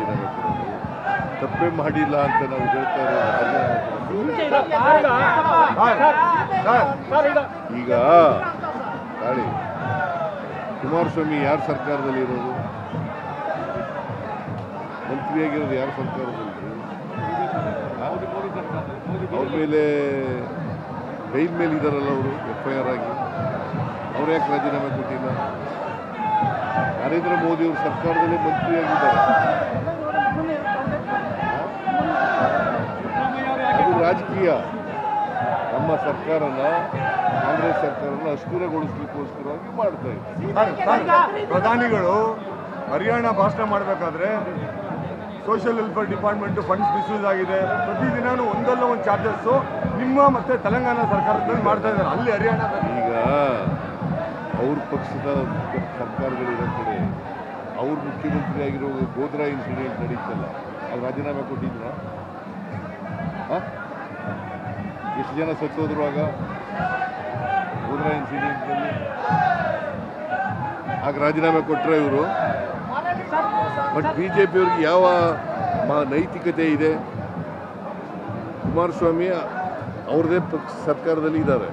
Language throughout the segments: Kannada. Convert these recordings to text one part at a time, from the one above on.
ರಾಜೀನಾಮೆ ತಪ್ಪೇ ಮಾಡಿಲ್ಲ ಅಂತ ನಾವು ಹೇಳ್ತಾ ಇರೋದು ಈಗ ತಾಳಿ, ಕುಮಾರಸ್ವಾಮಿ ಯಾರ ಸರ್ಕಾರದಲ್ಲಿ ಇರೋದು? ಮಂತ್ರಿಯಾಗಿರೋದು ಯಾರ ಸರ್ಕಾರದಲ್ಲಿ? ಅವ್ರ ಮೇಲೆ ಬೈಲ್ ಮೇಲೆ ಇದ್ದಾರಲ್ಲ ಅವರು, ಎಫ್ ಆರ್ ಆಗಿ. ಅವ್ರು ಯಾಕೆ ರಾಜೀನಾಮೆ ಕೊಟ್ಟಿಲ್ಲ? ನರೇಂದ್ರ ಮೋದಿ ಅವರು ಸರ್ಕಾರದಲ್ಲೇ ಮಂತ್ರಿಯಾಗಿದ್ದಾರೆ. ಅದು ರಾಜಕೀಯ. ನಮ್ಮ ಸರ್ಕಾರನ ಕಾಂಗ್ರೆಸ್ ಸರ್ಕಾರನ ಅಸ್ಥಿರಗೊಳಿಸ್ಲಿಕ್ಕೋಸ್ಕರವಾಗಿ ಮಾಡ್ತಾ ಇದ್ದಾರೆ ಪ್ರಧಾನಿಗಳು ಹರಿಯಾಣ ಭಾಷಣ ಮಾಡಬೇಕಾದ್ರೆ social welfare department funds misuse ಆಗಿದೆ. ಪ್ರತಿದಿನಾನು ಒಂದಲ್ಲ ಒಂದು ಚಾರ್ಜಸ್ಸು ನಿಮ್ಮ ಮತ್ತೆ ತೆಲಂಗಾಣ ಸರ್ಕಾರದಲ್ಲಿ ಮಾಡ್ತಾ ಇದ್ದಾರೆ. ಅಲ್ಲಿ ಹರಿಯಾಣ ಈಗ ಅವ್ರ ಪಕ್ಷದ ಸರ್ಕಾರಗಳಿರೋ ಕಡೆ ಅವ್ರ ಮುಖ್ಯಮಂತ್ರಿ ಆಗಿರೋ ಗೋದ್ರಾ ಇನ್ಸಿಡೆಂಟ್ ನಡೀತಲ್ಲ, ಅವ್ರು ರಾಜೀನಾಮೆ ಕೊಟ್ಟಿದ್ರ? ಎಷ್ಟು ಜನ ಸತ್ತೋದ್ರು ಆಗ? ಗೋದ್ರಾ ಇನ್ಸಿಡೆಂಟ್ನಲ್ಲಿ ಆಗ ರಾಜೀನಾಮೆ ಕೊಟ್ಟರೆ ಇವರು? ಬಟ್ ಬಿ ಜೆ ಪಿಯವ್ರಿಗೆ ಯಾವ ನೈತಿಕತೆ ಇದೆ? ಕುಮಾರಸ್ವಾಮಿ ಅವ್ರದೇ ಪಕ್ಷ ಸರ್ಕಾರದಲ್ಲಿ ಇದ್ದಾರೆ.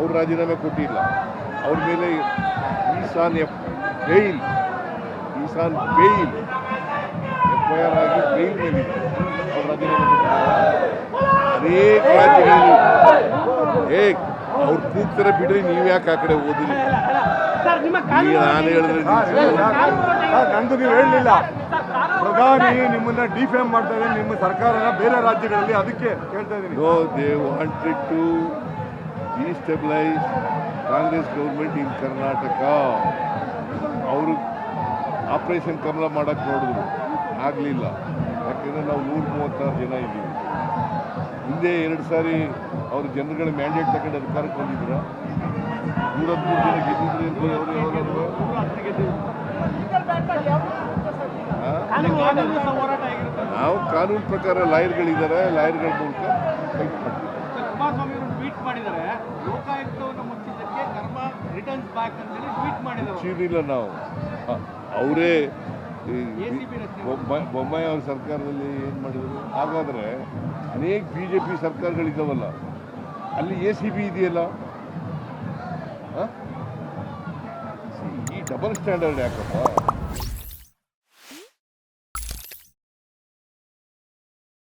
ಅವ್ರು ರಾಜೀನಾಮೆ ಕೊಟ್ಟಿಲ್ಲ. ಅವ್ರ ಮೇಲೆ Eshan F bail Eshan bail F I R ಆಗಿ ಬೇಯಿಲ್ ಮೇಲೆ ಅವ್ರು ರಾಜೀನಾಮೆ ಕೊಟ್ಟಿಲ್ಲ. ಅನೇಕ ರಾಜ್ಯಗಳಲ್ಲಿ ಏ ಅವ್ರು ಕೂಗ್ತಾರೆ ಬಿಡ್ರಿ ನೀವು ಯಾಕೆ ಆ ಕಡೆ ಓದಿಲ್ಲ? ನಾನು ಹೇಳಿದ್ರೆ ನಂದು ನೀವು ಹೇಳಲಿಲ್ಲ. ಪ್ರಧಾನಿ ನಿಮ್ಮನ್ನ ಡಿಫೇಮ್ ಮಾಡ್ತಾ ಇದ್ದಾರೆ ನಿಮ್ಮ ಸರ್ಕಾರನ ಬೇರೆ ರಾಜ್ಯಗಳಲ್ಲಿ ಅದಕ್ಕೆ ಕೇಳ್ತಾ ಇದ್ದೀನಿ. Destabilize Congress government in Karnataka. ಅವರು ಆಪರೇಷನ್ ಕಮಲ ಮಾಡೋಕ್ಕೆ ನೋಡಿದ್ರು. ಆಗಲಿಲ್ಲ. ಯಾಕೆಂದರೆ ನಾವು ನೂರ ಮೂವತ್ತಾರು ಜನ ಇದ್ದೀವಿ. ಹಿಂದೆ ಎರಡು ಸಾರಿ ಅವರು ಜನಗಳ ಮ್ಯಾಂಡೇಟ್ ತಗೊಂಡು ಅಧಿಕಾರಕ್ಕೆ ಬಂದಿದ್ರ. ನೂರ ಹದಿಮೂರು ಜನ ಗೆದ್ದಿದ್ರು ಅವರು? ನಾವು ಕಾನೂನು ಪ್ರಕಾರ ಲಾಯರ್ಗಳಿದ್ದಾರೆ ಲಾಯರ್ಗಳ ಮೂಲಕ ಚೀನಿಲ್ಲ ನಾವು. ಅವರೇ ಬೊಮ್ಮಾಯಿ ಅವ್ರ ಸರ್ಕಾರದಲ್ಲಿ ಏನು ಮಾಡಿದ್ರು? ಹಾಗಾದರೆ ಅನೇಕ ಬಿ ಜೆ ಪಿ ಸರ್ಕಾರಗಳಿದ್ದಾವಲ್ಲ ಅಲ್ಲಿ ಎ ಸಿ ಬಿ ಇದೆಯಲ್ಲ? ಈ ಡಬಲ್ ಸ್ಟ್ಯಾಂಡರ್ಡ್ ಯಾಕಪ್ಪ?